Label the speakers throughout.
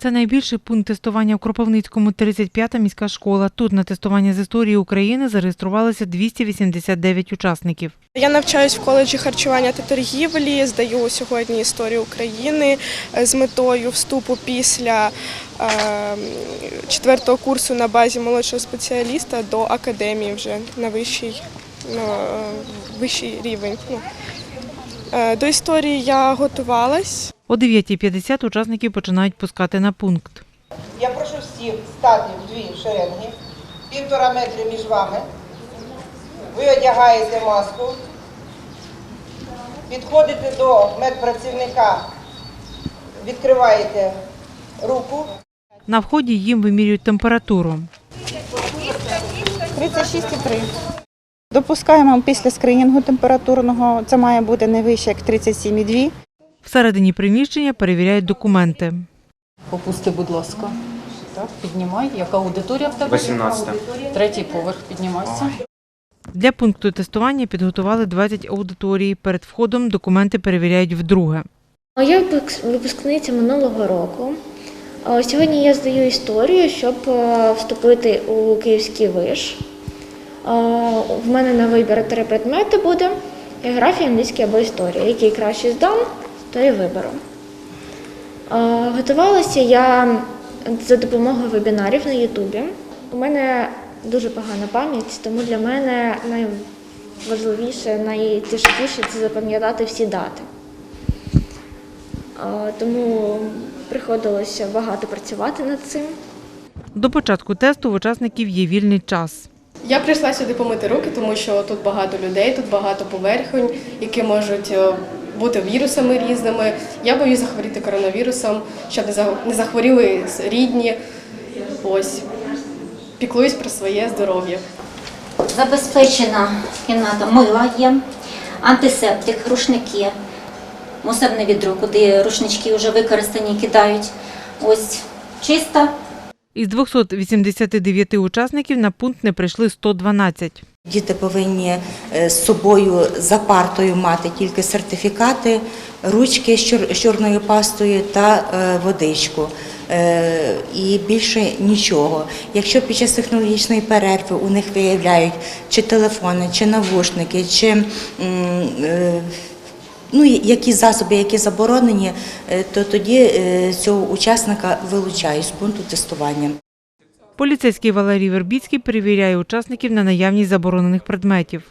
Speaker 1: Це найбільший пункт тестування в Кропивницькому 35-та міська школа. Тут на тестування з історії України зареєструвалося 289 учасників.
Speaker 2: Я навчаюсь в коледжі харчування та торгівлі. Здаю сьогодні історію України е, з метою вступу після е, четвертого курсу на базі молодшого спеціаліста до академії вже на вищий, ну, е, вищий рівень. Ну, е, До історії я готувалась.
Speaker 1: О 9.50 учасників починають пускати на пункт.
Speaker 3: Я прошу всіх стати в дві шеренги, півтора метри між вами. Ви одягаєте маску, підходите до медпрацівника, відкриваєте руку.
Speaker 1: На вході їм вимірюють температуру.
Speaker 4: 36,3. Допускаємо після скринінгу температурного. Це має бути не вище як 37,2.
Speaker 1: Всередині приміщення перевіряють документи.
Speaker 5: Опусти, будь ласка. Так, піднімай. Яка аудиторія в тебе?
Speaker 6: 18.
Speaker 5: Третій поверх піднімайся.
Speaker 1: Для пункту тестування підготували 20 аудиторій. Перед входом документи перевіряють вдруге.
Speaker 7: Я випускниця минулого року. Сьогодні я здаю історію, щоб е, вступити у Київський виш. В мене на вибір три предмети буде: географія, англійська або історія. Який краще здам, то і виберу. Готувалася я за допомогою вебінарів на Ютубі. У мене дуже погана пам'ять, тому для мене найважливіше, найтяжкіше це запам'ятати всі дати. Тому приходилося багато працювати над цим.
Speaker 1: До початку тесту в учасників є вільний час.
Speaker 8: Я прийшла сюди помити руки, тому що тут багато людей, тут багато поверхонь, які можуть е, бути вірусами різними. Я боюсь захворіти коронавірусом, щоб не захворіли рідні. Ось піклуюсь про своє здоров'я.
Speaker 9: Забезпечена кімната мила є, антисептик, рушники, мусорне відро, куди рушнички вже використані кидають. Ось чиста,
Speaker 1: Із 289 учасників на пункт не прийшли 112.
Speaker 10: Діти повинні е, з собою за партою мати тільки сертифікати, ручки з чорною пастою та е, водичку. Е, І більше нічого. Якщо під час технологічної перерви у них виявляють чи телефони, чи навушники, чи ну, які засоби, які заборонені, то тоді цього учасника вилучають з пункту тестування.
Speaker 1: Поліцейський Валерій Вербіцький перевіряє учасників на наявність заборонених предметів.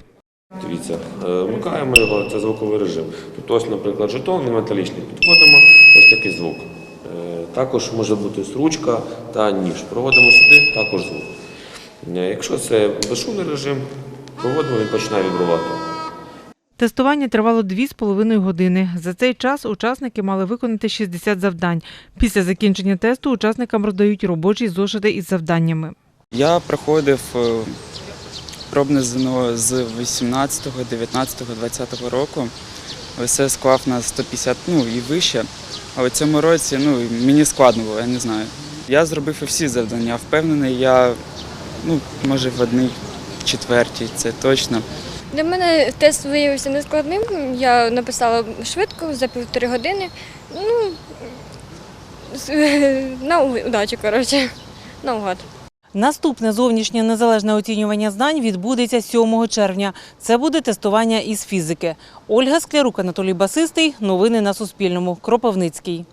Speaker 6: Дивіться, е, вмикаємо його, це звуковий режим. Тут ось, наприклад, жетон, металічний. Підводимо ось такий звук. Е, Також може бути ручка та ніж. Проводимо сюди, також звук. Е, Якщо це безшумний режим, проводимо, він починає вібрувати.
Speaker 1: Тестування тривало 2,5 години. За цей час учасники мали виконати 60 завдань. Після закінчення тесту учасникам роздають робочі зошити із завданнями.
Speaker 11: Я проходив е, пробне ЗНО з 18, 19, 20 року. Все склав на 150, ну і вище. А у цьому році ну, мені складно було, я не знаю. Я зробив і всі завдання. Впевнений, я ну, може в одній четвертій, це точно.
Speaker 7: Для мене тест виявився нескладним. Я написала швидко за півтори години. Ну, на удачу, коротше, наугад.
Speaker 1: Наступне зовнішнє незалежне оцінювання знань відбудеться 7 червня. Це буде тестування із фізики. Ольга Склярук, Анатолій Басистий. Новини на Суспільному. Кропивницький.